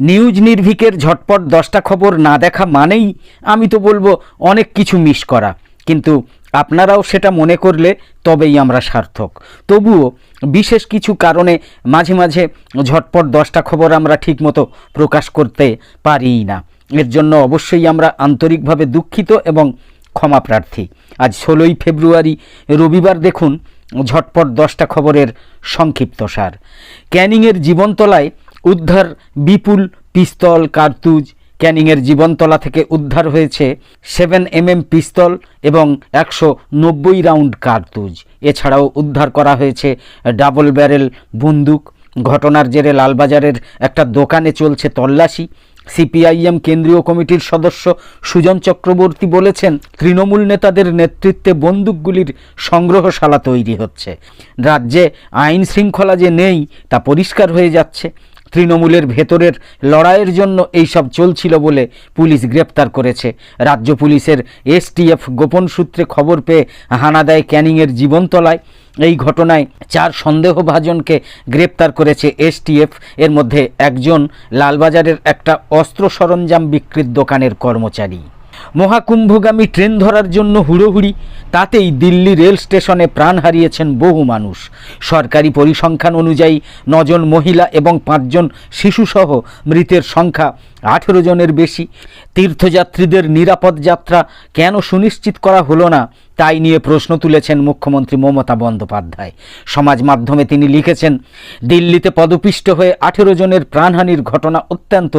News নির্ভিকের ঝটপট দশটা খবর না দেখা মানেই আমি তো বলব অনেক কিছু মিস করা। কিন্তু আপনারাও সেটা মনে করলে তবেই আমরা সার্থক। তবুও বিশেষ কিছু কারণে মাঝে মাঝে ঝটপট দশটা খবর আমরা ঠিকমতো প্রকাশ করতে পারিই না। এর জন্য অবশ্যই আমরা আন্তরিকভাবে দুঃখিত এবং ক্ষমা প্রার্থী। আজ ষোলোই ফেব্রুয়ারি, রবিবার দেখুন ঝটপট দশটা খবরের সংক্ষিপ্ত সার। ক্যানিংয়ের জীবনতলায় উদ্ধার বিপুল পিস্তল, কার্তুজ, ক্যানিংয়ের জীবনতলা থেকে উদ্ধার হয়েছে সেভেন এমএম পিস্তল এবং একশো নব্বই রাউন্ড কার্তুজ। এছাড়াও উদ্ধার করা হয়েছে ডাবল ব্যারেল বন্দুক। ঘটনার জেরে লালবাজারের একটা দোকানে চলছে তল্লাশি। সিপিআইএম কেন্দ্রীয় কমিটির সদস্য সুজন চক্রবর্তী বলেছেন, তৃণমূল নেতাদের নেতৃত্বে বন্দুকগুলির সংগ্রহশালা তৈরি হচ্ছে। রাজ্যে আইন শৃঙ্খলা যে নেই তা পরিষ্কার হয়ে যাচ্ছে। তৃণমূলের ভেতরের লড়াইয়ের জন্য এইসব চলছিল বলে পুলিশ গ্রেপ্তার করেছে। রাজ্য পুলিশের এসটিএফ গোপন সূত্রে খবর পেয়ে হানা দেয় ক্যানিংয়ের জীবনতলায়। এই ঘটনায় চার সন্দেহভাজনকে গ্রেপ্তার করেছে এসটিএফ। এর মধ্যে একজন লালবাজারের একটা অস্ত্র সরঞ্জাম বিক্রির দোকানের কর্মচারী। মহাকুম্ভগামী ট্রেন ধরার জন্য হুড়োহুড়ি, তাতেই দিল্লি রেল স্টেশনে প্রাণ হারিয়েছেন বহু মানুষ। সরকারি পরিসংখ্যান অনুযায়ী নজন মহিলা এবং পাঁচজন শিশুসহ মৃতের সংখ্যা আঠেরো জনের বেশি। তীর্থযাত্রীদের নিরাপদ যাত্রা কেন সুনিশ্চিত করা হলো না, তাই নিয়ে প্রশ্ন তুলেছেন মুখ্যমন্ত্রী মমতা বন্দ্যোপাধ্যায়। সমাজ মাধ্যমে তিনি লিখেছেন, দিল্লিতে পদপিষ্ট হয়ে আঠেরো জনের প্রাণহানির ঘটনা অত্যন্ত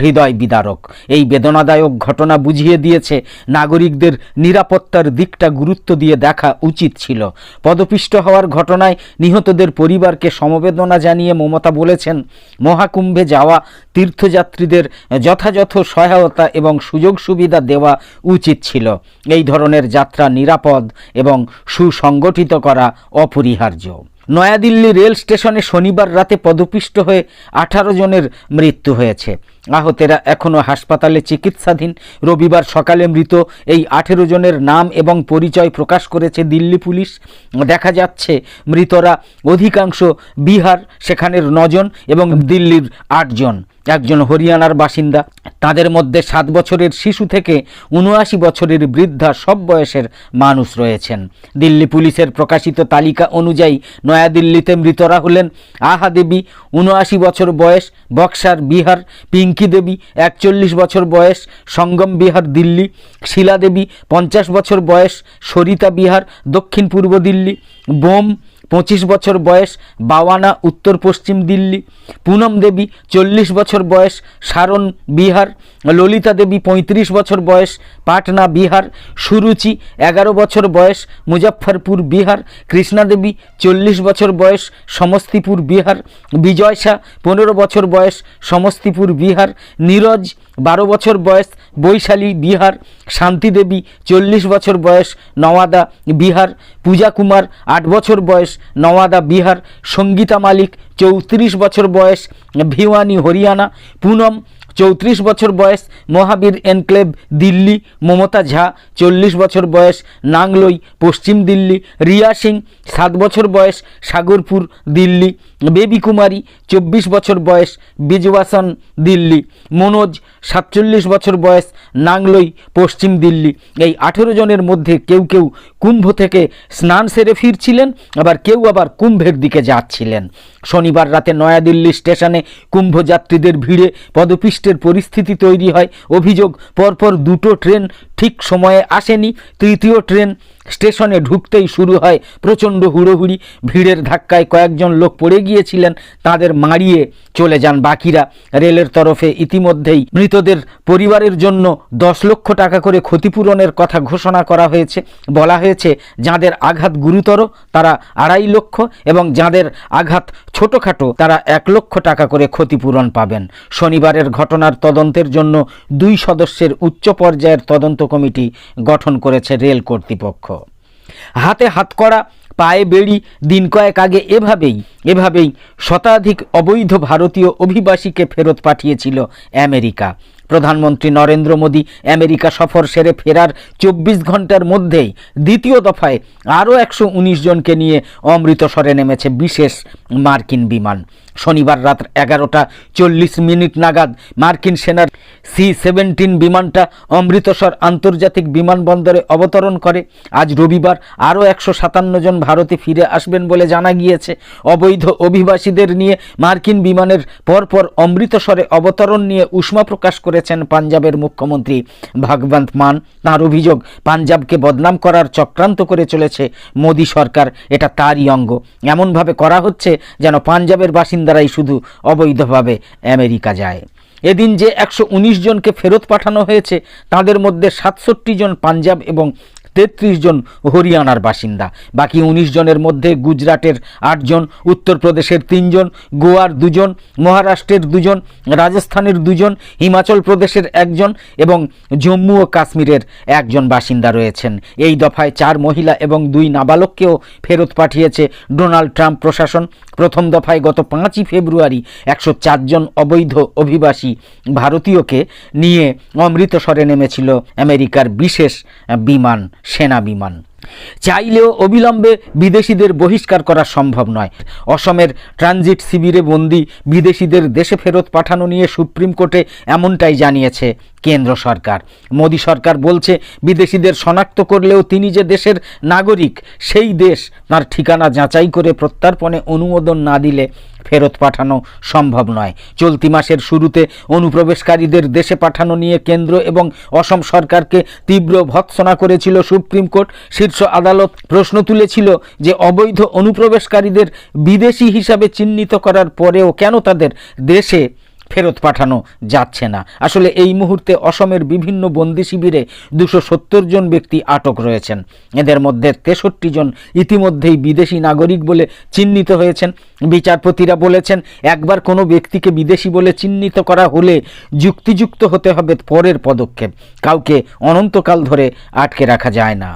হৃদয় বিদারক। এই বেদনাদায়ক ঘটনা বুঝিয়ে দিয়েছে, নাগরিকদের নিরাপত্তার দিকটা গুরুত্ব দিয়ে দেখা উচিত ছিল। পদপিষ্ট হওয়ার ঘটনায় নিহতদের পরিবারকে সমবেদনা জানিয়ে মমতা বলেছেন, মহাকুম্ভে যাওয়া তীর্থযাত্রীদের যথাযথ সহায়তা এবং সুযোগ সুবিধা দেওয়া উচিত ছিল। এই ধরনের যাত্রা নিরাপদ এবং সুসংগঠিত করা অপরিহার্য। নয়াদিল্লি রেল স্টেশনে শনিবার রাতে পদপিষ্ট হয়ে আঠারো জনের মৃত্যু হয়েছে। আহতেরা এখনও হাসপাতালে চিকিৎসাধীন। রবিবার সকালে মৃত এই আঠেরো জনের নাম এবং পরিচয় প্রকাশ করেছে দিল্লি পুলিশ। দেখা যাচ্ছে মৃতরা অধিকাংশ বিহার, সেখানের নজন এবং দিল্লির আটজন। একজন হরিয়ানার বাসিন্দা। তাদের মধ্যে সাত বছরের শিশু থেকে উনআশি বছরের বৃদ্ধা সব বয়সের মানুষ রয়েছেন। দিল্লি পুলিশের প্রকাশিত তালিকা অনুযায়ী নয়াদিল্লিতে মৃতরা হলেন আহা দেবী উনআশি বছর বয়স, বক্সার বিহার, পিঙ্কি দেবী, একচল্লিশ বছর বয়স, সঙ্গম বিহার, দিল্লি। শিলা দেবী, পঞ্চাশ বছর বয়স, সরিতা বিহার, দক্ষিণ পূর্ব দিল্লি। বোম, পঁচিশ বছর বয়স, বাওয়ানা, উত্তর পশ্চিম দিল্লি। পুনম দেবী, চল্লিশ বছর বয়স, সারণ বিহার। ললিতা দেবী পঁয়ত্রিশ বছর বয়স, পাটনা, বিহার, সুরুচি এগারো বছর বয়স, মুজফ্ফরপুর, বিহার, কৃষ্ণা দেবী চল্লিশ বছর বয়স, সমস্তিপুর, বিহার, বিজয় শাহ পনেরো বছর বয়স, সমস্তিপুর, বিহার, নীরজ বারো বছর বয়স, বৈশালী, বিহার, শান্তি দেবী চল্লিশ বছর বয়স, নওয়াদা, বিহার, পূজা কুমার আট বছর বয়স, নওয়াদা, বিহার, সঙ্গীতা মালিক চৌত্রিশ বছর বয়স, ভিওয়ানি হরিয়ানা, পুনম চৌত্রিশ বছর বয়স মহাবীর এনক্লেভ, দিল্লি, মমতা ঝা, চল্লিশ বছর বয়স নাংলই পশ্চিম দিল্লি, রিয়া সিং, সাত বছর বয়স সাগরপুর, দিল্লি বেবি কুমারী, চব্বিশ বছর বয়স বিজওয়াসন দিল্লি, মনোজ, সাতচল্লিশ বছর বয়স নাংলোই পশ্চিম দিল্লি। এই আঠেরো জনের মধ্যে কেউ কেউ কুম্ভ থেকে স্নান সেরে ফিরছিলেন, আবার কেউ আবার কুম্ভের দিকে যাচ্ছিলেন। শনিবার রাতে নয়াদিল্লি স্টেশনে কুম্ভযাত্রীদের ভিড়ে পদপিষ্টের পরিস্থিতি তৈরি হয়। অভিযোগ, পরপর দুটো ট্রেন ঠিক সময়ে আসেনি। তৃতীয় ট্রেন স্টেশনে ঢুকতেই শুরু হয় প্রচণ্ড হুড়োহুড়ি। ভিড়ের ধাক্কায় কয়েকজন লোক পড়ে গিয়েছিলেন, তাদের মারিয়ে চলে যান বাকিরা। রেলের তরফে ইতিমধ্যেই মৃতদের পরিবারের জন্য দশ লক্ষ টাকা করে ক্ষতিপূরণের কথা ঘোষণা করা হয়েছে। বলা হয়েছে, যাদের আঘাত গুরুতর, তারা আড়াই লক্ষ এবং যাদের আঘাত ছোটোখাটো, তারা এক লক্ষ টাকা করে ক্ষতিপূরণ পাবেন। শনিবারের ঘটনার তদন্তের জন্য দুই সদস্যের উচ্চ পর্যায়ের তদন্ত কমিটি গঠন করেছে রেল কর্তৃপক্ষ। হাতে হাত করা, পায়ে বেড়ি, দিন কয়েক আগে এভাবেই এভাবেই শতাধিক অবৈধ ভারতীয় অভিবাসীকে ফেরত পাঠিয়েছিল আমেরিকা। প্রধানমন্ত্রী নরেন্দ্র মোদী আমেরিকা সফর সেরে ফেরার চব্বিশ ঘণ্টার মধ্যেই দ্বিতীয় দফায় আরও একশো উনিশ জনকে নিয়ে অমৃতসরে নেমেছে বিশেষ মার্কিন বিমান। শনিবার রাত এগারোটা চল্লিশ মিনিট নাগাদ মার্কিন সেনার সি সেভেন্টিন বিমানটা অমৃতসর আন্তর্জাতিক বিমানবন্দরে অবতরণ করে। আজ রবিবার আরও একশো সাতান্ন জন ভারতে ফিরে আসবেন বলে জানা গিয়েছে। অবৈধ অভিবাসীদের নিয়ে মার্কিন বিমানের পরপর অমৃতসরে অবতরণ নিয়ে উষ্মা প্রকাশ করেছেন পাঞ্জাবের মুখ্যমন্ত্রী ভাগবন্ত মান। তাঁর অভিযোগ, পাঞ্জাবকে বদনাম করার চক্রান্ত করে চলেছে মোদী সরকার। এটা তারই অঙ্গ। এমনভাবে করা হচ্ছে যেন পাঞ্জাবের বাসিন্দারাই শুধু অবৈধভাবে আমেরিকা যায়। এদিন যে একশো উনিশ জনকে ফেরত পাঠানো হয়েছে, তাদের মধ্যে সাতষট্টি জন পাঞ্জাব এবং তেত্রিশ জন হরিয়ানার বাসিন্দা। বাকি উনিশ জনের মধ্যে গুজরাটের আটজন উত্তরপ্রদেশের তিনজন গোয়ার দুজন মহারাষ্ট্রের দুজন রাজস্থানের দুজন হিমাচল প্রদেশের একজন এবং জম্মু ও কাশ্মীরের একজন বাসিন্দা রয়েছেন। এই দফায় চার মহিলা এবং দুই নাবালককেও ফেরত পাঠিয়েছে ডোনাল্ড ট্রাম্প প্রশাসন। প্রথম দফায় গত পাঁচই ফেব্রুয়ারি একশো চারজন অবৈধ অভিবাসী ভারতীয়কে নিয়ে অমৃতসরে নেমেছিল আমেরিকার বিশেষ বিমান। সেনা বিমান চাইলেও অবিলম্বে বিদেশিদের বহিষ্কার করা সম্ভব নয়। অসমের ট্রানজিট শিবিরে বন্দি বিদেশিদের দেশে ফেরত পাঠানো নিয়ে সুপ্রিম কোর্টে এমনটাই জানিয়েছে কেন্দ্র সরকার। মোদী সরকার বলছে, বিদেশিদের শনাক্ত করলেও তিনি যে দেশের নাগরিক, সেই দেশ তার ঠিকানা যাচাই করে প্রত্যর্পণে অনুমোদন না দিলে ফেরত পাঠানো সম্ভব নয়। চলতি মাসের শুরুতে অনুপ্রবেশকারীদের দেশে পাঠানো নিয়ে কেন্দ্র এবং অসম সরকারকে তীব্র ভৎসনা করেছিল সুপ্রিম কোর্ট। শীর্ষ আদালত প্রশ্ন তুলেছিল যে, অবৈধ অনুপ্রবেশকারীদের বিদেশি হিসাবে চিহ্নিত করার পরেও কেন তাদের দেশে ফেরত পাঠানো যাচ্ছে না। আসলে এই মুহূর্তে অসমের বিভিন্ন বন্দি শিবিরে দুশো সত্তর জন ব্যক্তি আটক রয়েছেন। এদের মধ্যে তেষট্টি জন ইতিমধ্যেই বিদেশি নাগরিক বলে চিহ্নিত হয়েছেন। বিচারপতিরা বলেছেন, একবার কোনো ব্যক্তিকে বিদেশি বলে চিহ্নিত করা হলে যুক্তিযুক্ত হতে হবে পরের পদক্ষেপ। কাউকে অনন্তকাল ধরে আটকে রাখা যায় না।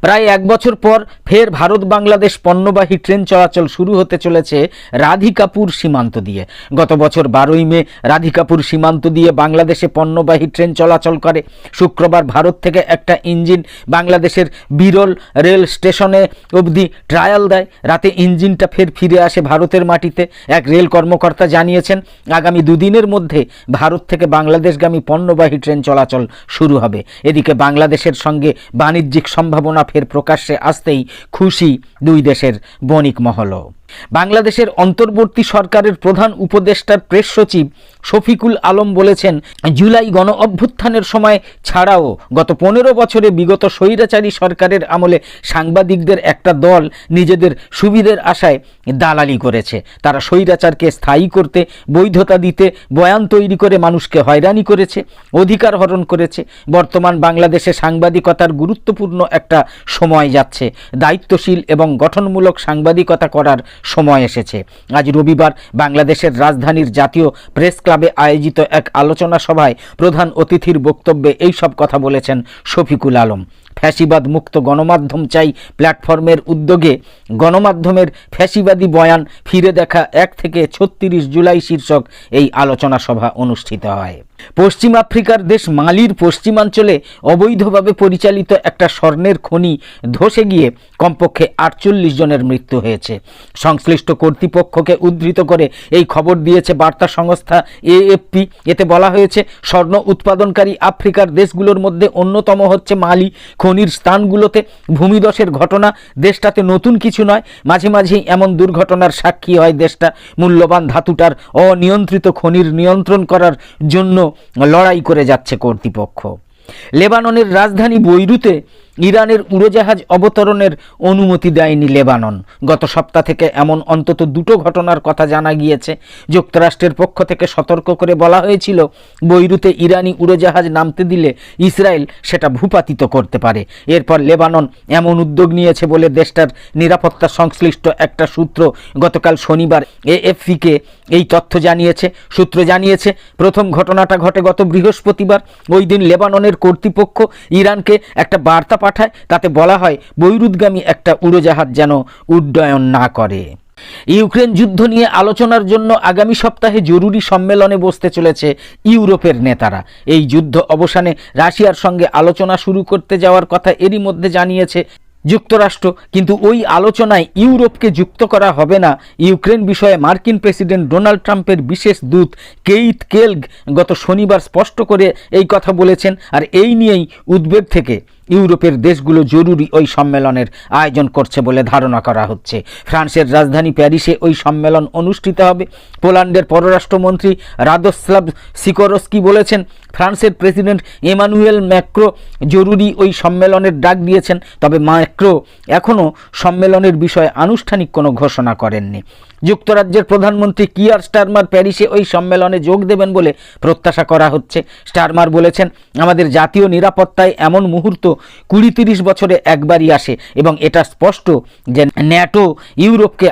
প্রায় এক বছর পর ফের ভারত বাংলাদেশ পণ্যবাহী ট্রেন চলাচল শুরু হতে চলেছে রাধিকাপুর সীমান্ত দিয়ে। গত বছর বারোই মে রাধিকাপুর সীমান্ত দিয়ে বাংলাদেশে পণ্যবাহী ট্রেন চলাচল করে। শুক্রবার ভারত থেকে একটা ইঞ্জিন বাংলাদেশের বিরল রেল স্টেশনে অবধি ট্রায়াল দেয়। রাতে ইঞ্জিনটা ফের ফিরে আসে ভারতের মাটিতে। এক রেল কর্মকর্তা জানিয়েছেন, আগামী দুদিনের মধ্যে ভারত থেকে বাংলাদেশগামী পণ্যবাহী ট্রেন চলাচল শুরু হবে। এদিকে বাংলাদেশের সঙ্গে বাণিজ্যিক সম্ভাবনা ফের প্রকাশ্যে আসতেই খুশি দুই দেশের বণিক মহলও। বাংলাদেশের অন্তর্বর্তী সরকারের প্রধান উপদেষ্টার প্রেস সচিব শফিকুল আলম বলেছেন, জুলাই গণ অভ্যুত্থানের সময় ছাড়াও গত পনেরো বছরে বিগত স্বৈরাচারী সরকারের আমলে সাংবাদিকদের একটা দল নিজেদের সুবিধের আশায় দালালি করেছে। তারা স্বৈরাচারকে স্থায়ী করতে, বৈধতা দিতে, বয়ান তৈরি করে মানুষকে হয়রানি করেছে, অধিকার হরণ করেছে। বর্তমান বাংলাদেশে সাংবাদিকতার গুরুত্বপূর্ণ একটা সময় যাচ্ছে। দায়িত্বশীল এবং গঠনমূলক সাংবাদিকতা করার সময় এসেছে। আজ রবিবার বাংলাদেশের রাজধানীর জাতীয় প্রেস ক্লাবে আয়োজিত এক আলোচনা সভায় প্রধান অতিথির বক্তব্যে এই সব কথা বলেছেন শফিকুল আলম। ফ্যাসিবাদ মুক্ত গণমাধ্যম চাই প্ল্যাটফর্মের উদ্যোগে। গণমাধ্যমের ফ্যাসিবাদী বয়ান ফিরে দেখা এক থেকে ছত্রিশ জুলাই শীর্ষক এই আলোচনা সভা অনুষ্ঠিত হয়। পশ্চিম আফ্রিকার দেশ মালির পশ্চিমাঞ্চলে অবৈধভাবে পরিচালিত একটা স্বর্ণের খনি ধসে গিয়ে কমপক্ষে আটচল্লিশ জনের মৃত্যু হয়েছে। সংশ্লিষ্ট কর্তৃপক্ষকে উদ্ধৃত করে এই খবর দিয়েছে বার্তা সংস্থা এএফপি। এতে বলা হয়েছে, স্বর্ণ উৎপাদনকারী আফ্রিকার দেশগুলোর মধ্যে অন্যতম হচ্ছে মালি। খনির স্থানগুলোতে ভূমিদশের ঘটনা, দেশটাতে নতুন কিছু নয়, মাঝে মাঝেই এমন দুর্ঘটনার সাক্ষী হয় দেশটা। মূল্যবান ধাতুটার অনিয়ন্ত্রিত খনির নিয়ন্ত্রণ করার জন্য লড়াই করে যাচ্ছে কর্তৃপক্ষ। লেবাননের রাজধানী বৈরুতে ইরানের উড়োজাহাজ অবতরণের অনুমতি দেয়নি লেবানন। গত সপ্তাহ থেকে এমন অন্তত দুটো ঘটনার কথা জানা গিয়েছে। যুক্তরাষ্ট্রের পক্ষ থেকে সতর্ক করে বলা হয়েছিল, বৈরুতে ইরানি উড়োজাহাজ নামতে দিলে ইসরায়েল সেটা ভূপাতিত করতে পারে। এরপর লেবানন এমন উদ্যোগ নিয়েছে বলে দেশটার নিরাপত্তা সংশ্লিষ্ট একটা সূত্র গতকাল শনিবার এএফপিকে এই তথ্য জানিয়েছে। সূত্র জানিয়েছে, প্রথম ঘটনাটা ঘটে গত বৃহস্পতিবার। ওই দিন লেবাননের কর্তৃপক্ষ ইরানকে একটা বার্তা পাঠায়, তাতে বলা হয় বৈরুদ্গামী একটা উড়োজাহাজ যেন উড্ডয়ন না করে। ইউক্রেন যুদ্ধ নিয়ে আলোচনার জন্য আগামী সপ্তাহে জরুরি সম্মেলনে বসতে চলেছে ইউরোপের নেতারা। এই যুদ্ধ অবসানে রাশিয়ার সঙ্গে আলোচনা শুরু করতে যাওয়ার কথা এরই মধ্যে জানিয়েছে যুক্তরাষ্ট্র। কিন্তু ওই আলোচনায় ইউরোপকে যুক্ত করা হবে না। ইউক্রেন বিষয়ে মার্কিন প্রেসিডেন্ট ডোনাল্ড ট্রাম্পের বিশেষ দূত কেইথ কেলগ গত শনিবার স্পষ্ট করে এই কথা বলেছেন। আর এই নিয়েই উদ্বেগ থেকে ইউরোপের দেশগুলো জরুরি ওই সম্মেলনের আয়োজন করছে বলে ধারণা করা হচ্ছে। ফ্রান্সের রাজধানী প্যারিসে ওই সম্মেলন অনুষ্ঠিত হবে। পোল্যান্ডের পররাষ্ট্রমন্ত্রী রাদোস্লাভ সিকোরস্কি বলেছেন ফ্রান্সের প্রেসিডেন্ট এমানুয়েল ম্যাক্রো জরুরি ওই সম্মেলনের ডাক দিয়েছেন, তবে ম্যাক্রো এখনও সম্মেলনের বিষয়ে আনুষ্ঠানিক কোনো ঘোষণা করেননি। যুক্তরাজ্যের প্রধানমন্ত্রী কিয়ার স্টারমার প্যারিসে ওই সম্মেলনে যোগ দেবেন বলে প্রত্যাশা করা হচ্ছে। স্টারমার বলেছেন, আমাদের জাতীয় নিরাপত্তায় এমন মুহূর্ত কুড়ি তিরিশ বছরে একবারই আসে এবং এটা স্পষ্ট যে ন্যাটো ইউরোপকে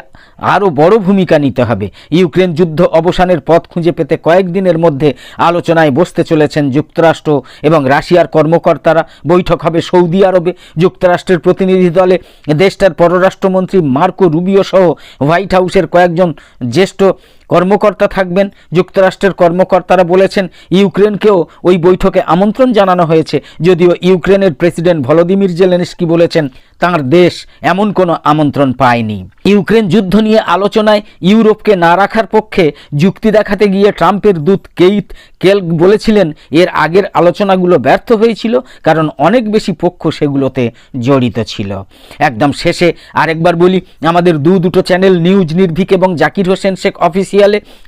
আরও বড় ভূমিকা নিতে হবে। ইউক্রেন যুদ্ধ অবসানের পথ খুঁজে পেতে কয়েকদিনের মধ্যে আলোচনায় বসতে চলেছেন যুক্তরাষ্ট্র এবং রাশিয়ার কর্মকর্তারা। বৈঠক হবে সৌদি আরবে। যুক্তরাষ্ট্রের প্রতিনিধি দলে দেশটার পররাষ্ট্রমন্ত্রী মার্কো রুবিও সহ হোয়াইট হাউসের কয়েকজন জ্যেষ্ঠ কর্মকর্তা থাকবেন। যুক্তরাষ্ট্রের কর্মকর্তারা বলেছেন, ইউক্রেনকেও ওই বৈঠকে আমন্ত্রণ জানানো হয়েছে। যদিও ইউক্রেনের প্রেসিডেন্ট ভলোদিমির জেলেনস্কি বলেছেন, তাঁর দেশ এমন কোনো আমন্ত্রণ পায়নি। ইউক্রেন যুদ্ধ নিয়ে আলোচনায় ইউরোপকে না রাখার পক্ষে যুক্তি দেখাতে গিয়ে ট্রাম্পের দূত কেইথ কেলক বলেছিলেন, এর আগের আলোচনাগুলো ব্যর্থ হয়েছিল, কারণ অনেক বেশি পক্ষ সেগুলোতে জড়িত ছিল। একদম শেষে আরেকবার বলি, আমাদের দু দুটো চ্যানেল, নিউজ নির্ভীক এবং জাকির হোসেন শেখ অফিসিয়ালে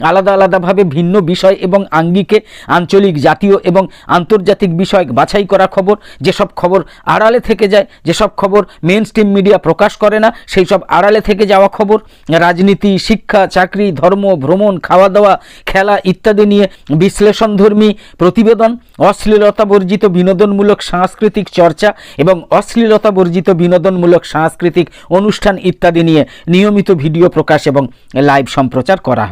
আলাদা আলাদাভাবে ভিন্ন বিষয় এবং আঙ্গিকে আঞ্চলিক জাতীয় এবং আন্তর্জাতিক বিষয় বাছাই করা খবর। যেসব খবর আড়ালে থেকে যায়, যেসব খবর মেন স্ট্রিম মিডিয়া প্রকাশ করে না সেই সব আড়ালে থেকে যাওয়া খবর। রাজনীতি, শিক্ষা, চাকরি, ধর্ম, ভ্রমণ খাওয়া দাওয়া খেলা ইত্যাদি নিয়ে বিশ্লেষণধর্মী প্রতিবেদন অশ্লীলতা বর্জিত বিনোদনমূলক সাংস্কৃতিক চর্চা এবং অশ্লীলতা বর্জিত বিনোদনমূলক সাংস্কৃতিক অনুষ্ঠান ইত্যাদি নিয়ে নিয়মিত ভিডিও প্রকাশ এবং লাইভ সম্প্রচার করা